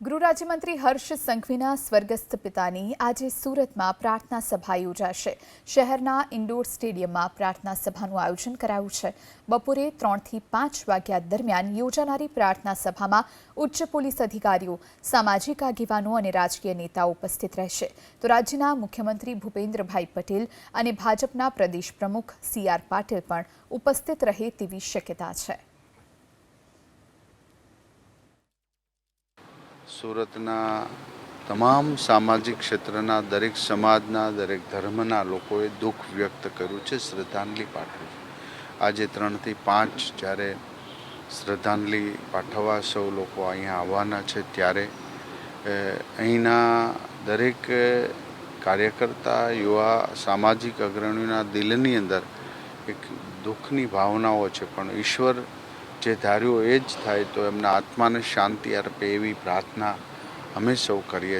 ગૃહ રાજ્યમંત્રી હર્ષ સંઘવીના સ્વર્ગસ્થ પિતાની આજે સુરતમાં પ્રાર્થના સભા યોજાશે. શહેરના ઇન્ડોર સ્ટેડિયમમાં પ્રાર્થના સભાનું આયોજન કરાયું છે. બપોરે ત્રણથી પાંચ વાગ્યા દરમિયાન યોજાનારી પ્રાર્થના સભામાં ઉચ્ચ પોલીસ અધિકારીઓ, સામાજિક આગેવાનો અને રાજકીય નેતાઓ ઉપસ્થિત રહેશે. તો રાજ્યના મુખ્યમંત્રી ભૂપેન્દ્રભાઈ પટેલ અને ભાજપના પ્રદેશ પ્રમુખ સી આર પાટીલ પણ ઉપસ્થિત રહે તેવી શક્યતા છે. સુરતના તમામ સામાજિક ક્ષેત્રના દરેક સમાજના, દરેક ધર્મના લોકોએ દુઃખ વ્યક્ત કર્યું છે, શ્રદ્ધાંજલિ પાઠવી આજે ત્રણથી પાંચ જ્યારે શ્રદ્ધાંજલિ પાઠવવા સૌ લોકો અહીંયા આવવાના છે, ત્યારે અહીંના દરેક કાર્યકર્તા, યુવા, સામાજિક અગ્રણીઓના દિલની અંદર એક દુઃખની ભાવનાઓ છે, પણ ઈશ્વર જે ધાર્યું એ જ થાય તો એમના આત્માને શાંતિ અર્પે એવી પ્રાર્થના અમે સૌ કરીએ